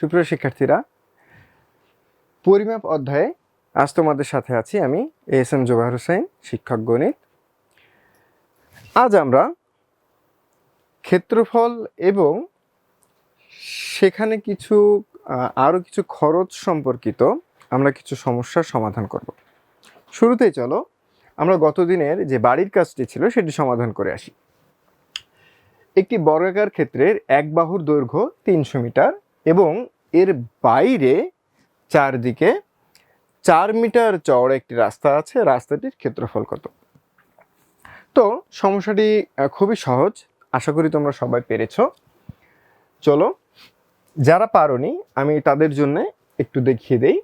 সুপ্রিয় শিক্ষার্থীরা পরিমাপ অধ্যায়ে আজ তোমাদের সাথে আছি আমি এস এম জোবাহর হোসেন, শিক্ষক গণিত। আজ আমরা ক্ষেত্রফল এবং সেখানে কিছু আরও কিছু খরচ সম্পর্কিত আমরা কিছু সমস্যার সমাধান করব। শুরুতেই চলো, আমরা গতদিনের যে বাড়ির কাজটি ছিল সেটি সমাধান করে আসি। একটি বর্গাকার ক্ষেত্রের এক বাহুর দৈর্ঘ্য তিনশো মিটার এবং এর বাইরে চারদিকে চার মিটার চওড়া একটি রাস্তা আছে, রাস্তাটির ক্ষেত্রফল কত? তো সমস্যাটি খুবই সহজ। আশা করি তোমরা সবাই পেরেছ। চলো, যারা পারোনি, আমি তাদের জন্য একটু দেখিয়ে দেই।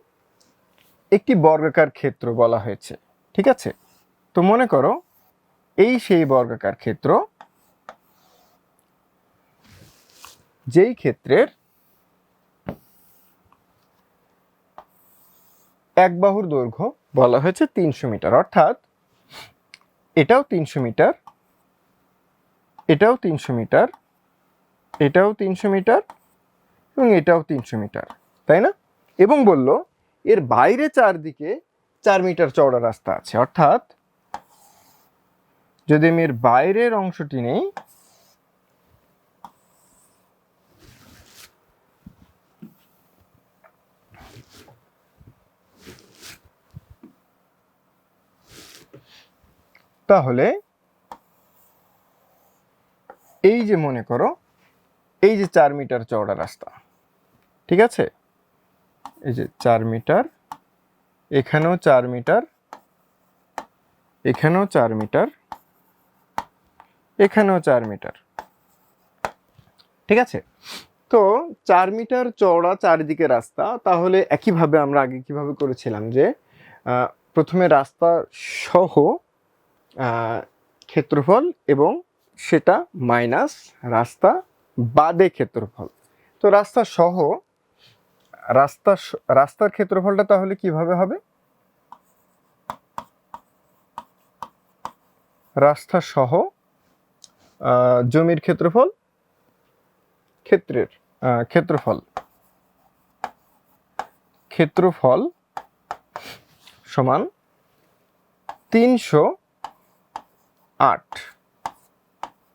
একটি বর্গাকার ক্ষেত্র বলা হয়েছে, ঠিক আছে? তো মনে করো, এই সেই বর্গাকার ক্ষেত্র, যেই ক্ষেত্রের এক বাহুর দৈর্ঘ্য বলা হয়েছে তিনশো মিটার। অর্থাৎ এটাও তিনশো মিটার, এটাও তিনশো মিটার, এটাও তিনশো মিটার এবং এটাও তিনশো মিটার, তাই না? এবং বলল, এর বাইরে চারদিকে চার মিটার চওড়া রাস্তা আছে। অর্থাৎ যদি আমি এর বাইরের অংশটি নেই তাহলে এই যে মনে করো, এই যে চার মিটার চওড়া রাস্তা, ঠিক আছে? এই যে চার মিটার, এখানেও চার মিটার, এখানেও চার মিটার, এখানেও চার মিটার, ঠিক আছে? তো চার মিটার চওড়া চারিদিকে রাস্তা, তাহলে একইভাবে আমরা আগে কীভাবে করেছিলাম যে প্রথমে রাস্তা সহ ক্ষেত্রফল এবং সেটা মাইনাস রাস্তা বাদে ক্ষেত্রফল। তো রাস্তা সহ, রাস্তা রাস্তার ক্ষেত্রফলটা তাহলে কীভাবে হবে? রাস্তা সহ জমির ক্ষেত্রফল, ক্ষেত্রের ক্ষেত্রফল। ক্ষেত্রফল সমান তিনশো আট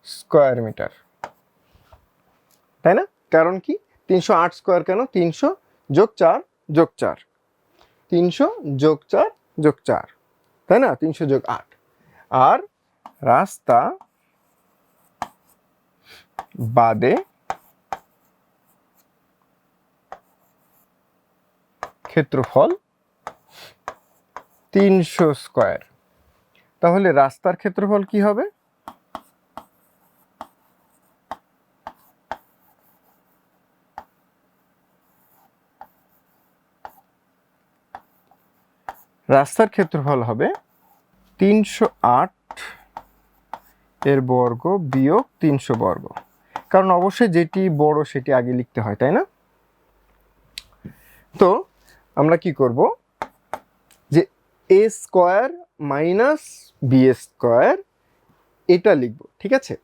স্কোয়ার মিটার। তাই না? কারণ কি? তিনশো আট স্কোয়ার কেন? তিনশো যোগ চার যোগ চার। তিনশো যোগ চার যোগ চার। তাই না? তিনশো যোগ আট। আর রাস্তা বাদে ক্ষেত্রফল তিনশো স্কোয়ার। তাহলে রাস্তার ক্ষেত্রফল কি হবে? রাস্তার ক্ষেত্রফল হবে তিনশো আট এর বর্গ বিয়োগ তিনশো বর্গ। কারণ অবশ্যই যেটি বড় সেটি আগে লিখতে হয়, তাই না? তো আমরা কি করব? যে a square minus b square, এটা লিখব, ঠিক আছে?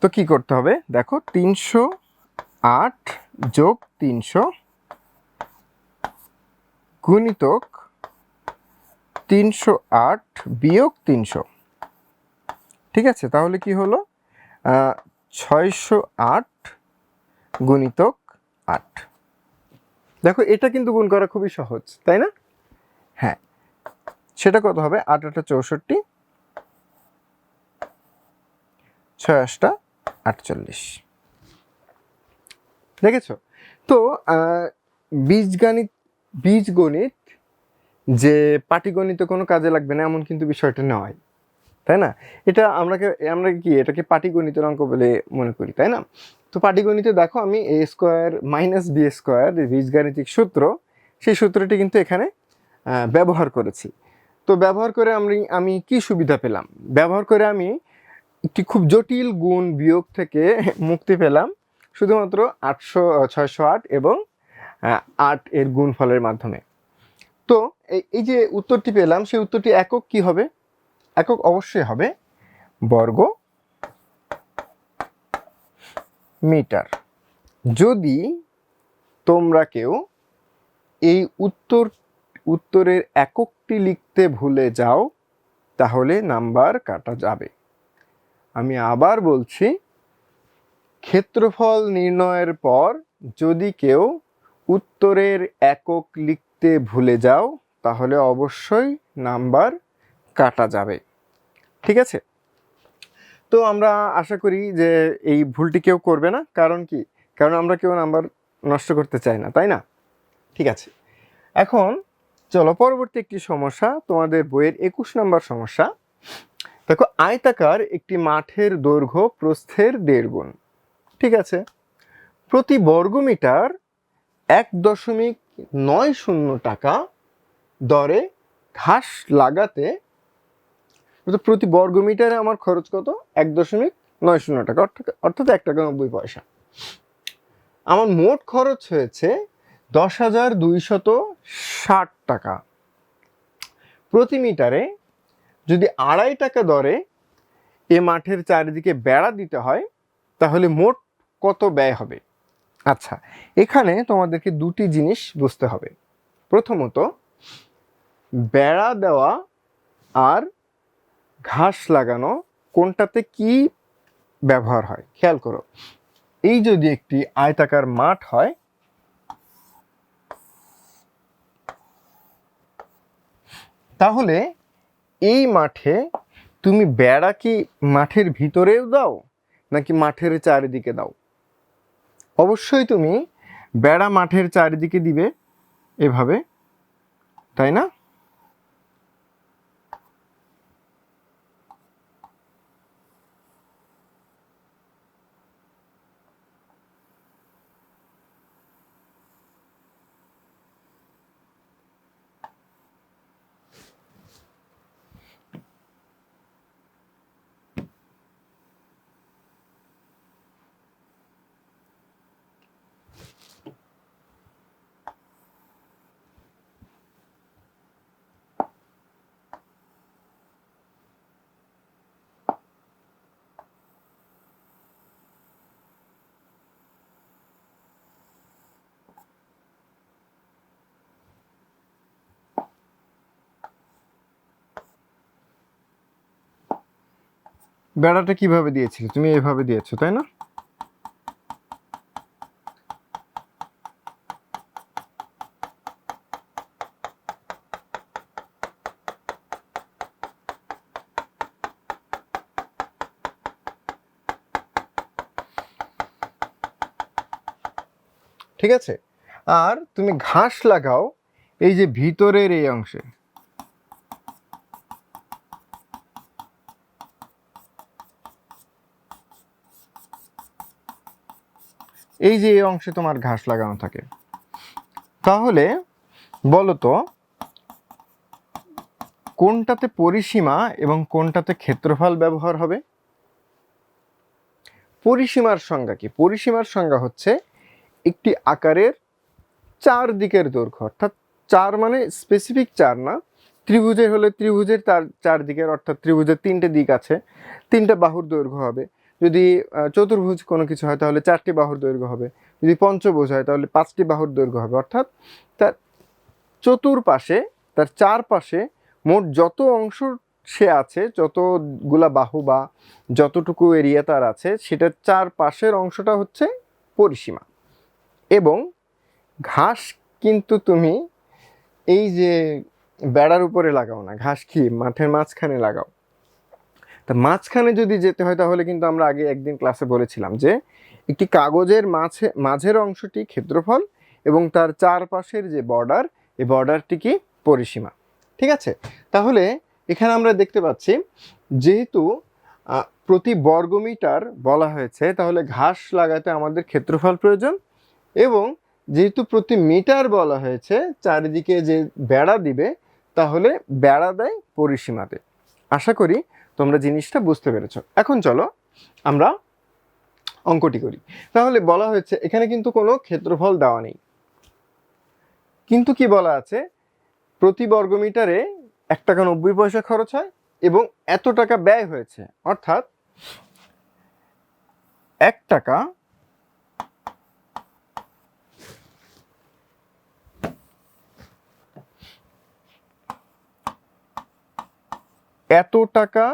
তো কি করতে হবে? দেখো, তিনশো আট যোগ তিনশো গুণিতক তিনশো আট বিয়োগ তিনশো। ঠিক আছে? তাহলে কি হলো? ছয়শো আট গুণিতক আট। দেখো, এটা কিন্তু গুণ করা খুবই সহজ, তাই না? হ্যাঁ সেটা কত হবে? আট আটা চৌষট্টি। ছয় আটটা আটচল্লিশ। দেখেছ? তো বীজগণিত বীজগণিত যে পাটিগণিত কোনো কাজে লাগবে না, এমন কিন্তু বিষয়টা নয়। তাই না? এটা আমরাকে, আমরা কি, এটাকে পাটিগণিতের অঙ্ক বলে মনে করি, তাই না? তো পাটিগণিতে দেখো, আমি a square minus b square, বীজগাণিতিক সূত্র, সেই সূত্রটি কিন্তু এখানে ব্যবহার করেছি। তো ব্যবহার করে আমি আমি কি সুবিধা পেলাম? ব্যবহার করে আমি একটি খুব জটিল গুণ বিয়োগ থেকে মুক্তি পেলাম, শুধুমাত্র আটশো ছয়শো আট এবং আট এর গুণফলের মাধ্যমে। তো এই এই যে উত্তরটি পেলাম, সেই উত্তরটি একক কি হবে? একক অবশ্যই হবে বর্গ মিটার। যদি তোমরা কেউ এই উত্তর উত্তরের এককটি লিখতে ভুলে যাও, তাহলে নাম্বার কাটা যাবে। আমি আবার বলছি, ক্ষেত্রফল নির্ণয়ের পর যদি কেউ উত্তরের একক লিখতে ভুলে যাও, তাহলে অবশ্যই নাম্বার কাটা যাবে। ঠিক আছে? তো আমরা আশা করি যে এই ভুলটি কেউ করবে না। কারণ কি? কারণ আমরা কেউ নাম্বার নষ্ট করতে চাই না, তাই না? ঠিক আছে। এখন চলো, পরবর্তী একটি সমস্যা, তোমাদের বইয়ের একুশ নম্বর সমস্যা। দেখো, আয়তাকার একটি মাঠের দৈর্ঘ্য প্রস্থের দেড় গুণ, ঠিক আছে? প্রতি বর্গমিটার এক দশমিক নয় শূন্য টাকা দরে ঘাস লাগাতে প্রতি বর্গমিটারে আমার খরচ কত? এক দশমিক নয় শূন্য টাকা অর্থাৎ এক টাকা নব্বই পয়সা। আমার মোট খরচ হয়েছে দশ হাজার দুইশত ষাট টাকা। প্রতি মিটারে যদি আড়াই টাকা দরে এ মাঠের চারিদিকে বেড়া দিতে হয়, তাহলে মোট কত ব্যয় হবে? আচ্ছা এখানে তোমাদেরকে দুটি জিনিস বুঝতে হবে। প্রথমত, বেড়া দেওয়া আর ঘাস লাগানো কোনটাতে কি ব্যবহার হয়? খেয়াল করো। এই যদি একটি আয়তাকার মাঠ হয় তাহলে এই মাঠে তুমি বেড়া কি মাঠের ভিতরেও দাও, নাকি মাঠের চারিদিকে দাও? অবশ্যই তুমি বেড়া মাঠের চারিদিকে দিবে এভাবে, তাই না? বেড়াটা কীভাবে দিয়েছিলে? তুমি এভাবে দিয়েছ, তাই না? ঠিক আছে? আর তুমি ঘাস লাগাও, এই যে ভিতরের এই অংশে। এই যে এই অংশে তোমার ঘাস লাগানো থাকে। তাহলে বলো তো কোনটাতে পরিসীমা এবং কোনটাতে ক্ষেত্রফল ব্যবহার হবে? পরিসীমার সংজ্ঞা কি? পরিসীমার সংজ্ঞা হচ্ছে একটি আকারের চার দিকের দৈর্ঘ্য, অর্থাৎ চার মানে স্পেসিফিক চার না। ত্রিভুজের হলে ত্রিভুজের তার চার দিকের অর্থাৎ ত্রিভুজের তিনটে দিক আছে, তিনটে বাহুর দৈর্ঘ্য হবে। যদি চতুর্ভুজ কোনো কিছু হয়, তাহলে চারটি বাহুর দৈর্ঘ্য হবে। যদি পঞ্চভুজ হয়, তাহলে পাঁচটি বাহুর দৈর্ঘ্য হবে। অর্থাৎ তার চতুর্পাশে, তার চারপাশে মোট যত অংশ সে আছে, যতগুলা বাহু বা যতটুকু এরিয়া তার আছে, সেটার চারপাশের অংশটা হচ্ছে পরিসীমা। এবং ঘাস কিন্তু তুমি এই যে বেড়ার উপরে লাগাও না, ঘাস খেয়ে মাঠের মাঝখানে লাগাও তা মাঝখানে যদি যেতে হয় তাহলে কিন্তু আমরা আগে একদিন ক্লাসে বলেছিলাম যে একটি কাগজের মাঝে, মাঝের অংশটি ক্ষেত্রফল এবং তার চারপাশের যে বর্ডার এই বর্ডারটি কি? পরিসীমা। ঠিক আছে? তাহলে এখানে আমরা দেখতে পাচ্ছি যেহেতু প্রতি বর্গমিটার বলা হয়েছে, তাহলে ঘাস লাগাতে আমাদের ক্ষেত্রফল প্রয়োজন এবং যেহেতু প্রতি মিটার বলা হয়েছে, চারিদিকে যে বেড়া দিবে, তাহলে বেড়া দেয় পরিসীমাতে। আশা করি তোমরা জিনিসটা বুঝতে পেরেছ। এখন চলো আমরা অঙ্কটি করি। তাহলে বলা হয়েছে, এখানে কিন্তু কোনো ক্ষেত্রফল দেওয়া নেই। কিন্তু কি বলা আছে? প্রতি বর্গমিটারে এক টাকা নব্বই পয়সা খরচ হয় এবং এত টাকা ব্যয় হয়েছে। অর্থাৎ এক টাকা এত টাকা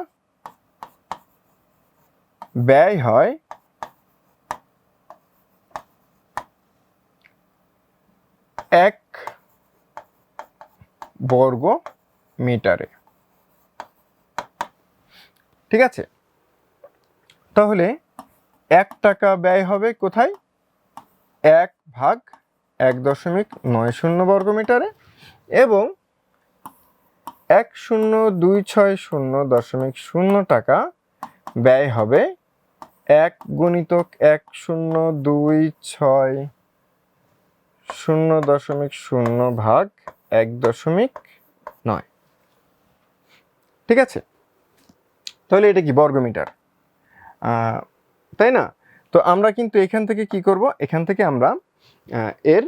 ব্যয় হয় এক বর্গ মিটারে। ঠিক আছে? তাহলে এক টাকা ব্যয় হবে কোথায়? এক ভাগ এক দশমিক নয় শূন্য বর্গ মিটারে এবং এক শূন্য দুই ছয় শূন্য দশমিক শূন্য টাকা ব্যয় হবে এক গুণিতক এক শূন্য দুই ছয় শূন্য দশমিক শূন্য ভাগ এক দশমিক নয়। ঠিক আছে? তাহলে এটা কি বর্গমিটার? তাই না? তো আমরা কিন্তু এখান থেকে কি করব? এখান থেকে আমরা এর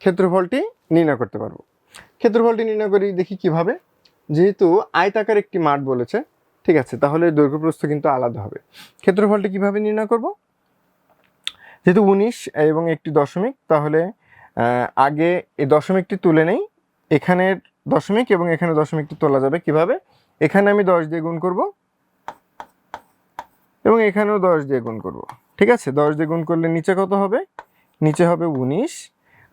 ক্ষেত্রফলটি নির্ণয় করতে পারব। ক্ষেত্রফলটি নির্ণয় করি দেখি কীভাবে। যেহেতু আয়তাকার একটি মাঠ বলেছে ঠিক আছে, তাহলে দৈর্ঘ্য প্রস্থ কিন্তু আলাদা হবে। ক্ষেত্রফলটি কীভাবে নির্ণয় করব? যেহেতু উনিশ এবং একটি দশমিক, তাহলে আগে এই দশমিকটি তুলে নেই, এখানের দশমিক এবং এখানে দশমিকটি তোলা যাবে কীভাবে? এখানে আমি দশ দিয়ে গুণ করব এবং এখানেও দশ দিয়ে গুণ করব। ঠিক আছে, দশ দিয়ে গুণ করলে নিচে কত হবে? নিচে হবে উনিশ,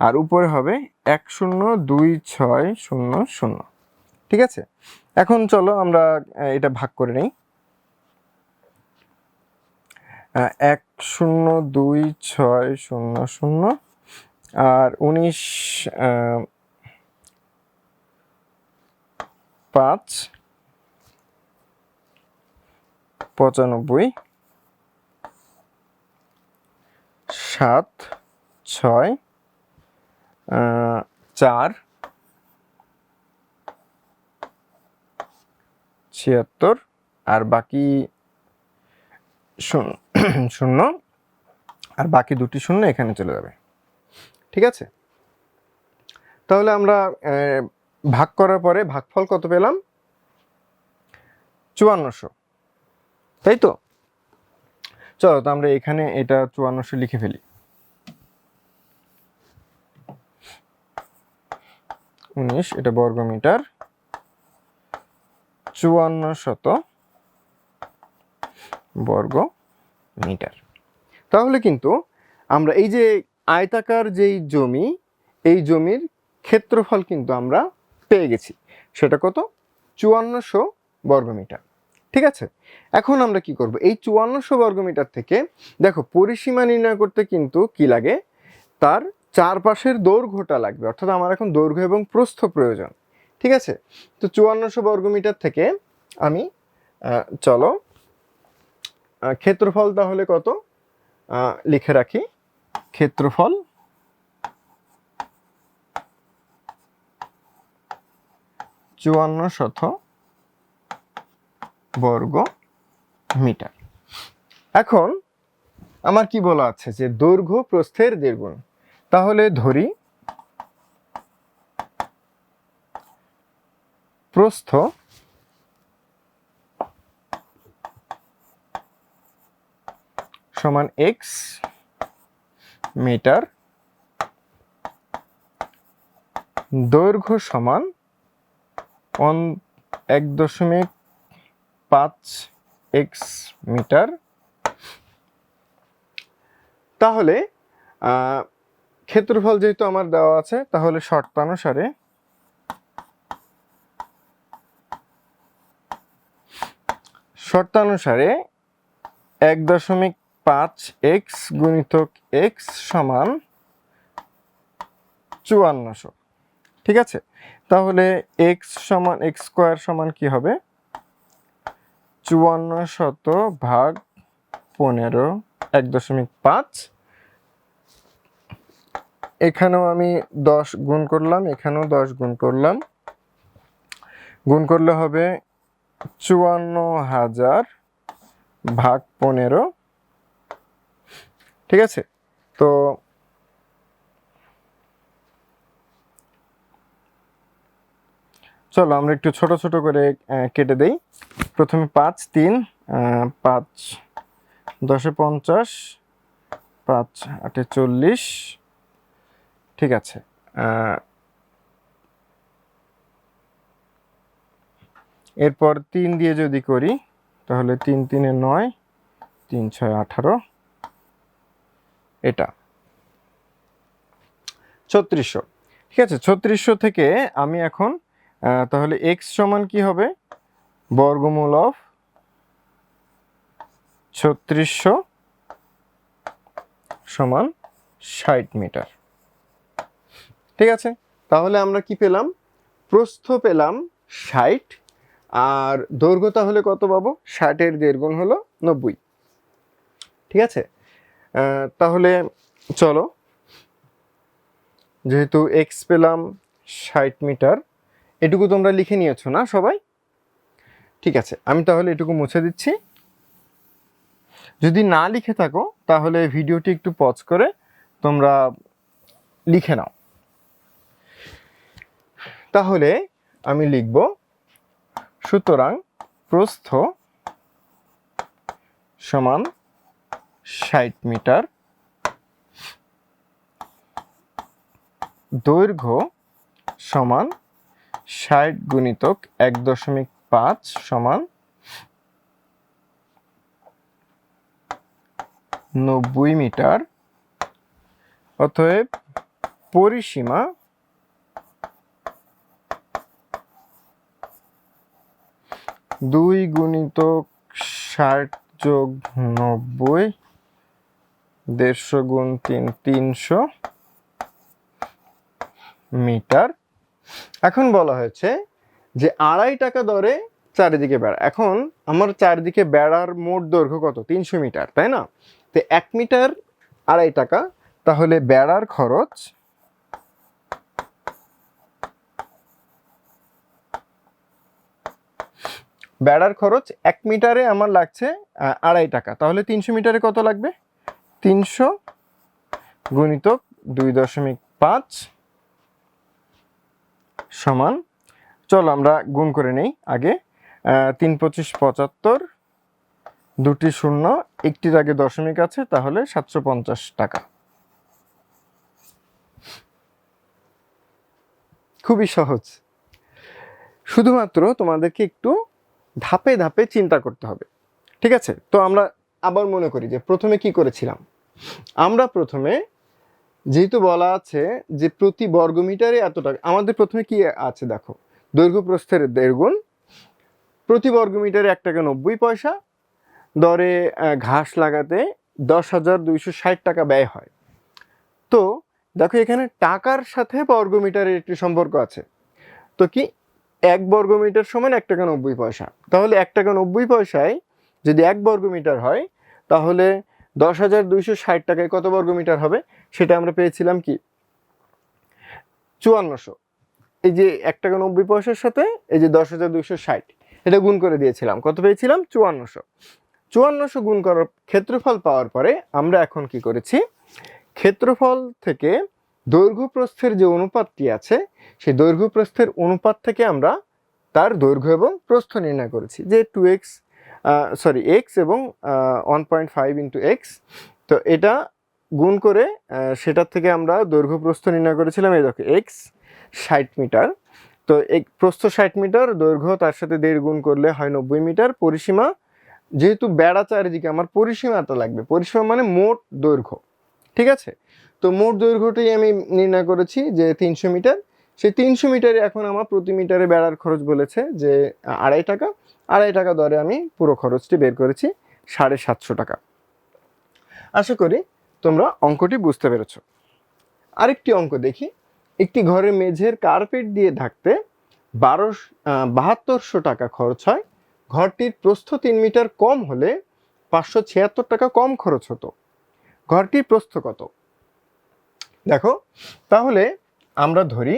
আর উপরে হবে এক শূন্য দুই ছয় শূন্য শূন্য। ঠিক আছে? এখন চলো আমরা এটা ভাগ করে নিই। এক শূন্য দুই ছয় শূন্য শূন্য আর উনিশ পাঁচ, পঁচানব্বই, সাত, ছয় চার ছিয়াত্তর, আর বাকি শূন্য আর বাকি দুটি শূন্য এখানে চলে যাবে। ঠিক আছে? তাহলে আমরা ভাগ করার পরে ভাগফল কত পেলাম? চুয়ান্নশো। তাই তো? চলো, তো আমরা এখানে এটা চুয়ান্নশো লিখে ফেলি। উনিশ, এটা বর্গ মিটার চুয়ান্ন শত বর্গ মিটার। তাহলে কিন্তু আমরা এই যে আয়তাকার যেই জমি, এই জমির ক্ষেত্রফল কিন্তু আমরা পেয়ে গেছি। সেটা কত? চুয়ান্নশো বর্গমিটার ঠিক আছে? এখন আমরা কি করব? এই চুয়ান্নশো বর্গমিটার থেকে দেখো, পরিসীমা নির্ণয় করতে কিন্তু কি লাগে? তার চারপাশের দৈর্ঘ্যটা লাগবে। অর্থাৎ আমার এখন দৈর্ঘ্য এবং প্রস্থ প্রয়োজন। ঠিক আছে? তো চুয়ান্নশো বর্গমিটার থেকে আমি চলো ক্ষেত্রফল তাহলে কত? লিখে রাখি। ক্ষেত্রফল চুয়ান্ন শত বর্গ মিটার। এখন আমার কি বলা আছে যে দৈর্ঘ্য প্রস্থের দ্বিগুণ। তাহলে ধরি প্রস্থ সমান এক্স মিটার দৈর্ঘ্য সমান এক দশমিক পাঁচ এক্স মিটার। তাহলে ক্ষেত্রফল যেহেতু আমার দেওয়া আছে, তাহলে শর্তানুসারে শর্তানুসারে এক দশমিক পাঁচ এক্স গুণিতক এক্স সমান চুয়ান্নশো। ঠিক আছে? তাহলে এক্স সমান এক্স স্কোয়ার সমান কি হবে? চুয়ান্ন শত ভাগ পনেরো, এক দশমিক পাঁচ। এখানেও আমি দশ গুণ করলাম, এখানেও দশ গুণ করলাম। গুণ করলে হবে চুয়ান্ন হাজার ভাগ পনেরো। ঠিক আছে? তো চলো আমরা একটু ছোট ছোট করে কেটে দেই। প্রথমে পাঁচ, তিন পাঁচ, দশে পঞ্চাশ, পাঁচ, আটে চল্লিশ। ঠিক আছে? এরপর তিন দিয়ে যদি করি, তাহলে তিন, তিনে নয়, তিন, ছয়, আঠারো। এটা। ছত্রিশশো। ঠিক আছে, ছত্রিশশো থেকে আমি এখন তাহলে এক্স সমান কি হবে? বর্গমূল অফ ছত্রিশশো সমান ষাট মিটার। ঠিক আছে, তাহলে আমরা কি পেলাম? প্রস্থ পেলাম ষাট আর দৈর্ঘ্য তাহলে কত পাবো? ষাটের দেড় গুণ হলো নব্বই। ঠিক আছে? তাহলে চলো, যেহেতু এক্স পেলাম ষাট মিটার, এটুকু তোমরা লিখে নিয়েছো না সবাই? ঠিক আছে, আমি তাহলে এটুকু মুছে দিচ্ছি। যদি না লিখে থাকো, তাহলে ভিডিওটি একটু পজ করে তোমরা লিখে নাও। তাহলে আমি লিখব সুতরাং প্রস্থ সমান ষাট মিটার। দৈর্ঘ্য সমান ষাট গুণিতক এক দশমিক পাঁচ সমান নব্বই মিটার। অতএব পরিসীমা দুই গুণিতক ষাট যোগ নব্বই, দেড়শো গুণ তিন, তিনশো মিটার। এখন বলা হয়েছে যে আড়াই টাকা দরে চারিদিকে বেড়া। এখন আমার চারিদিকে বেড়ার মোট দৈর্ঘ্য কত? তিনশো মিটার, তাই না? তো এক মিটার আড়াই টাকা, তাহলে বেড়ার খরচ বেড়ার খরচ এক মিটারে আমার লাগছে আড়াই টাকা। তাহলে তিনশো মিটারে কত লাগবে? তিনশো গুণিতক দুই দশমিক পাঁচ সমান, চলো আমরা গুণ করে নেই আগে তিন পঁচিশ পঁচাত্তর, দুটি শূন্য, একটির আগে দশমিক আছে, তাহলে সাতশো পঞ্চাশ টাকা। খুবই সহজ। শুধুমাত্র তোমাদেরকে একটু ধাপে ধাপে চিন্তা করতে হবে। ঠিক আছে? তো আমরা আবার মনে করি যে প্রথমে কি করেছিলাম? আমরা প্রথমে যেহেতু বলা আছে যে প্রতি বর্গমিটারে এত টাকা আমাদের প্রথমে কি আছে দেখো? দৈর্ঘ্য প্রস্থের দেড় গুণ, প্রতি বর্গমিটারে এক টাকা নব্বই পয়সা, দরে ঘাস লাগাতে দশ হাজার দুইশো ষাট টাকা ব্যয় হয়। তো দেখো এখানে টাকার সাথে বর্গমিটারের একটি সম্পর্ক আছে। তো কি? এক বর্গমিটার সমান এক টাকা নব্বই পয়সা। তাহলে এক টাকা নব্বই পয়সায় যদি এক বর্গমিটার হয়, তাহলে দশ হাজার দুইশো ষাট টাকায় কত বর্গমিটার হবে? সেটা আমরা পেয়েছিলাম কি? চুয়ান্নশো। এই যে এক টাকা নব্বই পয়সার সাথে এই যে দশ হাজার দুইশো ষাট, এটা গুণ করে দিয়েছিলাম। কত পেয়েছিলাম? চুয়ান্নশো। চুয়ান্নশো গুণ করার ক্ষেত্রফল পাওয়ার পরে আমরা এখন কি করেছি? ক্ষেত্রফল থেকে দৈর্ঘ্য প্রস্থের যে অনুপাতটি আছে, সেই দৈর্ঘ্য প্রস্থের অনুপাত থেকে আমরা তার দৈর্ঘ্য এবং প্রস্থ নির্ণয় করেছি। যে টু এক্স সরি এক্স এবং one point five into x তো এটা গুণ করে সেটার থেকে আমরা দৈর্ঘ্য প্রস্থ নির্ণয় করেছিলাম, এই দেখো এক্স ষাট মিটার। তো এক, প্রস্থ ষাট মিটার, দৈর্ঘ্য তার সাথে দেড় গুণ করলে হয় নব্বই মিটার, পরিসীমা যেহেতু বেড়া চারিদিকে, আমার পরিসীমাটা লাগবে। পরিসীমা মানে মোট দৈর্ঘ্য, ঠিক আছে? তো মোট দৈর্ঘ্যটাই আমি নির্ণয় করেছি যে তিনশো মিটার। সেই তিনশো মিটারে এখন আমার প্রতি মিটারে বেড়ার খরচ বলেছে যে আড়াই টাকা। আড়াই টাকা দরে আমি পুরো খরচটি বের করেছি সাড়ে সাতশো টাকা। আশা করি তোমরা অঙ্কটি বুঝতে পেরেছ। আরেকটি অঙ্ক দেখি। একটি ঘরের মেঝের কার্পেট দিয়ে ঢাকতে বারোশ বাহাত্তরশো টাকা খরচ হয়। ঘরটির প্রস্থ তিন মিটার কম হলে পাঁচশো ছিয়াত্তর টাকা কম খরচ হতো। ঘরটির প্রস্থ কত? দেখো, তাহলে আমরা ধরি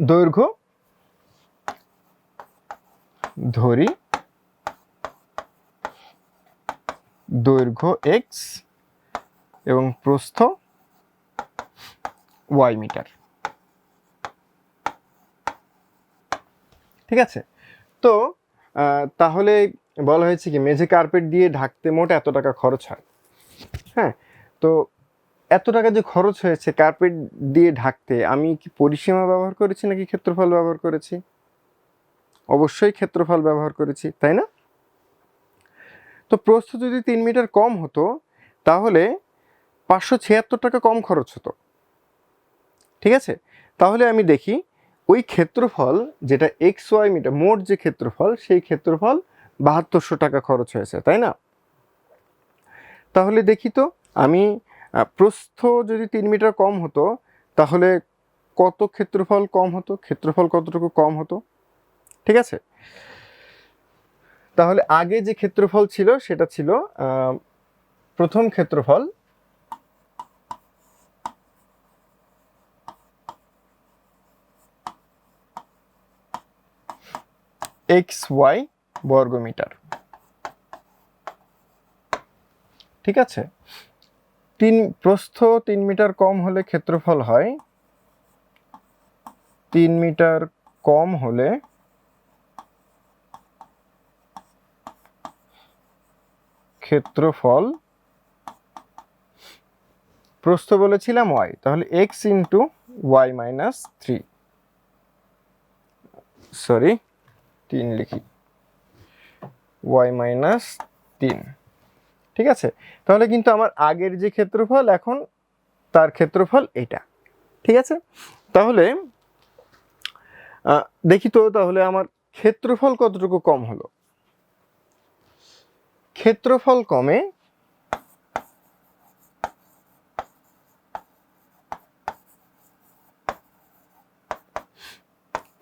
দৈর্ঘ্য ধরি দৈর্ঘ্য এক্স এবং প্রস্থ ওয়াই মিটার। ঠিক আছে? তো তাহলে বলা হয়েছে কি, মেঝে কার্পেট দিয়ে ঢাকতে মোট এত টাকা খরচ হয়। হ্যাঁ? তো এত টাকা যে খরচ হয়েছে কার্পেট দিয়ে ঢাকতে, আমি কি পরিসীমা ব্যবহার করেছি নাকি ক্ষেত্রফল ব্যবহার করেছি? অবশ্যই ক্ষেত্রফল ব্যবহার করেছি, তাই না? তো প্রস্থ যদি তিন মিটার কম হতো, তাহলে পাঁচশো ছিয়াত্তর টাকা কম খরচ হতো। ঠিক আছে? তাহলে আমি দেখি, ওই ক্ষেত্রফল যেটা এক্স ওয়াই মিটার, মোট যে ক্ষেত্রফল, সেই ক্ষেত্রফল বাহাত্তরশো টাকা খরচ হয়েছে, তাই না? তাহলে দেখি তো, আমি প্রস্থ যদি তিন মিটার কম হতো, তাহলে কত ক্ষেত্রফল কম হতো? ক্ষেত্রফল কতটুকু কম হতো? ঠিক আছে? তাহলে আগে যে ক্ষেত্রফল ছিল, সেটা ছিল প্রথম ক্ষেত্রফল এক্স ওয়াই বর্গমিটার। ঠিক আছে? তিন প্রস্থ তিন মিটার কম হলে ক্ষেত্রফল হয়। তিন মিটার কম হলে ক্ষেত্রফল প্রস্থ বলেছিলাম ওয়াই তাহলে x into y minus three sorry তিন লিখি। ওয়াই মাইনাস তিন। ঠিক আছে? তাহলে কিন্তু আমার আগের যে ক্ষেত্রফল, এখন তার ক্ষেত্রফল এটা। ঠিক আছে? তাহলে দেখি তো তাহলে আমার ক্ষেত্রফল কতটুকু কম হলো? ক্ষেত্রফল কমে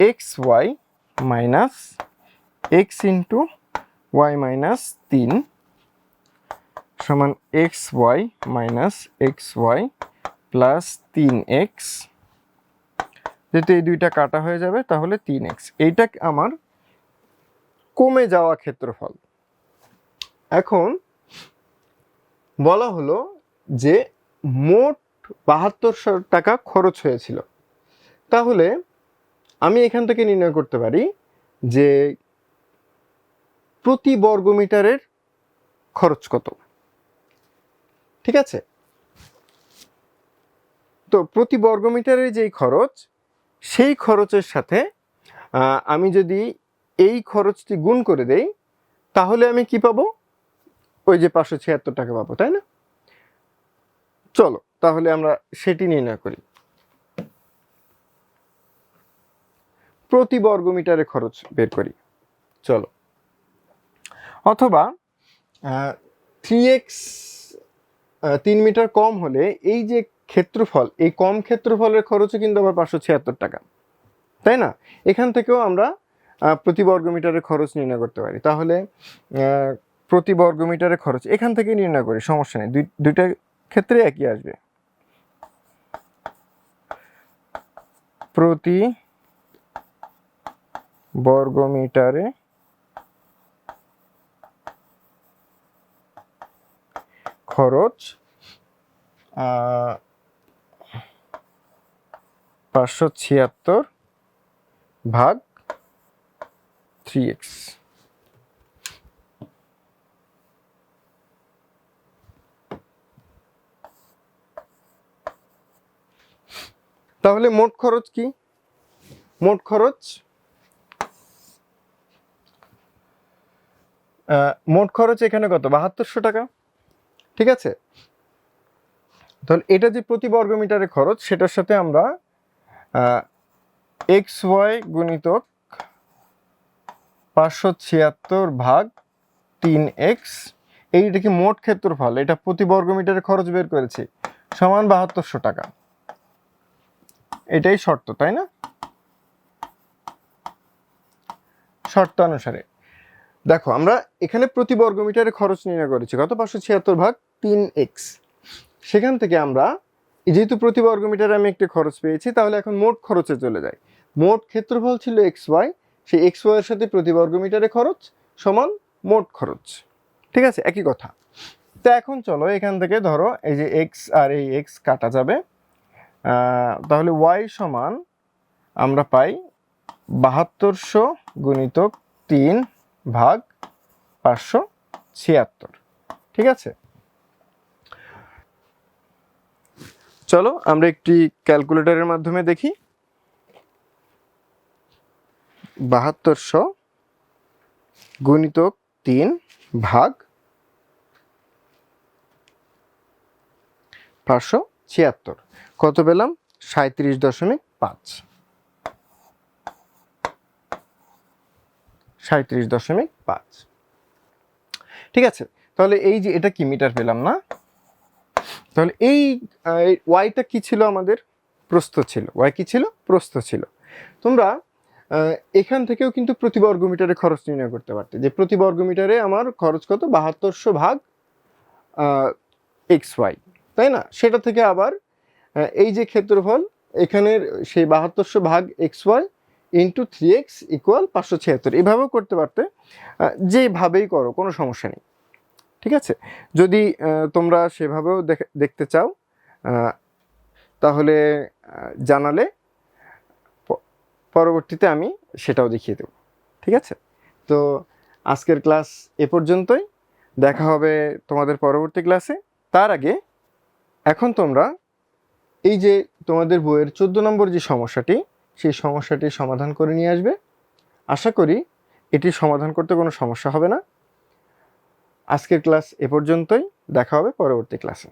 x y minus x into y minus তিন সমান x y minus x y plus তিন এক্স যেহেতু এই দুইটা কাটা হয়ে যাবে, তাহলে তিন এক্স এইটা আমার কমে যাওয়া ক্ষেত্রফল। এখন বলা হলো যে মোট বাহাত্তরশো টাকা খরচ হয়েছিল। তাহলে আমি এখান থেকে নির্ণয় করতে পারি যে প্রতি বর্গমিটারের খরচ কত। ঠিক আছে? তো প্রতি বর্গমিটারের যেই খরচ, সেই খরচের সাথে আমি যদি এই খরচটি গুণ করে দেই, তাহলে আমি কি পাবো? ওই যে পাঁচশো ছিয়াত্তর টাকা পাবো, তাই না? চলো, তাহলে আমরা সেটি নির্ণয় করি। প্রতি বর্গমিটারে খরচ বের করি। চলো। অথবা থ্রি এক্স তিন মিটার কম হলে এই যে ক্ষেত্রফল, এই কম ক্ষেত্রফলের খরচও কিন্তু আবার পাঁচশো ছিয়াত্তর টাকা। তাই না? এখান থেকেও আমরা প্রতি বর্গমিটারের খরচ নির্ণয় করতে পারি। তাহলে প্রতি বর্গমিটারের খরচ, এখান থেকে নির্ণয় করি, সমস্যা নেই। দুই, দুইটা ক্ষেত্রে একই আসবে। প্রতি বর্গমিটারে খরচ পাঁচশো ছিয়াত্তর ভাগ থ্রি এক্স। তাহলে মোট খরচ কি? মোট খরচ মোট খরচ এখানে কত? বাহাত্তরশো টাকা? ঠিক আছে? তাহলে এটা যে প্রতি বর্গমিটারে খরচ, সেটার সাথে আমরা এক্স ওয়াই গুণিতক পাঁচশো ছিয়াত্তর ভাগ তিন এক্স এইটা কি মোট ক্ষেত্রফল? এটা প্রতি বর্গমিটারে খরচ বের করেছি সমান বাহাত্তরশো টাকা। এটাই শর্ত, তাই না? শর্ত অনুসারে দেখো, আমরা এখানে প্রতি বর্গমিটারে খরচ নির্ণয় করেছি। কত? পাঁচশো ছিয়াত্তর ভাগ তিন এক্স সেখান থেকে আমরা, যেহেতু প্রতি বর্গমিটারে আমি একটি খরচ পেয়েছি, তাহলে এখন মোট খরচে চলে যাই। মোট ক্ষেত্রফল ছিল এক্স ওয়াই সেই এক্স ওয়াই এর সাথে প্রতি বর্গমিটারে খরচ সমান মোট খরচ। ঠিক আছে? একই কথা। তো এখন চলো, এখান থেকে ধরো, এই যে এক্স আর এই এক্স কাটা যাবে। তাহলে ওয়াই সমান আমরা পাই বাহাত্তরশো গুণিতক তিন ভাগ পাঁচশো ছিয়াত্তর। ঠিক আছে? চলো, আমরা একটি ক্যালকুলেটরের মাধ্যমে দেখি। বাহাত্তরশো গুণিতক তিন ভাগ পাঁচশো ছিয়াত্তর। কত পেলাম? সাঁত্রিশ দশমিক পাঁচ। সাঁত্রিশ দশমিক পাঁচ। ঠিক আছে, তাহলে এই যে এটা কি মিটার পেলাম না? তাহলে এই ওয়াইটা কি ছিল আমাদের? প্রস্থ ছিল। ওয়াই কি ছিল? প্রস্থ ছিল। তোমরা এখান থেকেও কিন্তু প্রতি বর্গ মিটারে খরচ নির্ণয় করতে পারতে। যে প্রতি বর্গ মিটারে আমার খরচ কত? বাহাত্তরশো ভাগ এক্স ওয়াই তাই না? সেটা থেকে আবার এই যে ক্ষেত্রফল, এখানের সেই বাহাত্তরশো ভাগ x y into three x equal পাঁচশো ছিয়াত্তর। এভাবেও করতে পারতে যেভাবেই করো, কোনো সমস্যা নেই। ঠিক আছে? যদি তোমরা সেভাবেও দেখ- দেখতে চাও তাহলে জানালে পরবর্তীতে আমি সেটাও দেখিয়ে দেব। ঠিক আছে? তো আজকের ক্লাস এ পর্যন্তই। দেখা হবে তোমাদের পরবর্তী ক্লাসে। তার আগে, এখন তোমরা এই যে তোমাদের বইয়ের চোদ্দ নম্বর যে সমস্যাটি, সেই সমস্যাটি সমাধান করে নিয়ে আসবে। আশা করি, এটি সমাধান করতে কোনো সমস্যা হবে না। আজকের ক্লাস এ পর্যন্তই দেখা হবে পরবর্তী ক্লাসে